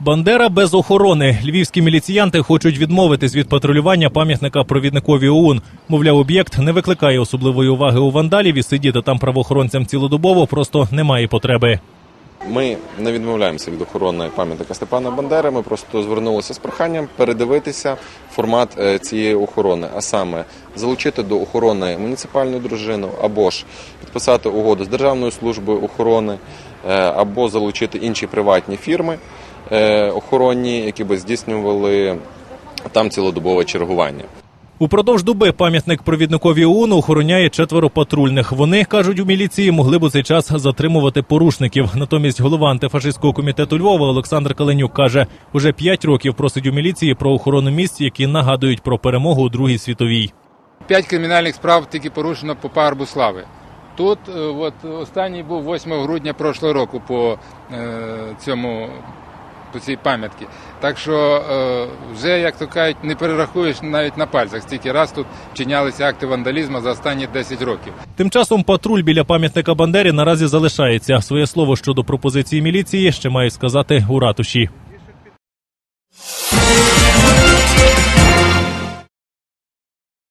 Бандера без охорони. Львівські міліціянти хочуть відмовитись від патрулювання пам'ятника провідникові ОУН. Мовляв, об'єкт не викликає особливої уваги у вандалів і сидіти там правоохоронцям цілодобово просто немає потреби. Ми не відмовляємося від охорони пам'ятника Степана Бандери. Ми просто звернулися з проханням передивитися формат е, цієї охорони, а саме залучити до охорони муніципальну дружину або ж підписати угоду з Державною службою охорони, е, або залучити інші приватні фірми охоронні, які би здійснювали там цілодобове чергування. Упродовж доби пам'ятник провідникові ОУН охороняє четверо патрульних. Вони кажуть у міліції, могли б у цей час затримувати порушників. Натомість голова антифашистського комітету Львова Олександр Каленюк каже, уже п'ять років просить у міліції про охорону місць, які нагадують про перемогу у Другій світовій. П'ять кримінальних справ тільки порушено по пагорбу слави. Тут е, от, останній був 8 грудня прошлого року по е, цьому по цій пам'ятці. Так що е, вже, як то кажуть, не перерахуєш навіть на пальцях, стільки раз тут вчинялися акти вандалізму за останні 10 років. Тим часом патруль біля пам'ятника Бандері наразі залишається. Своє слово щодо пропозиції міліції ще мають сказати у ратуші.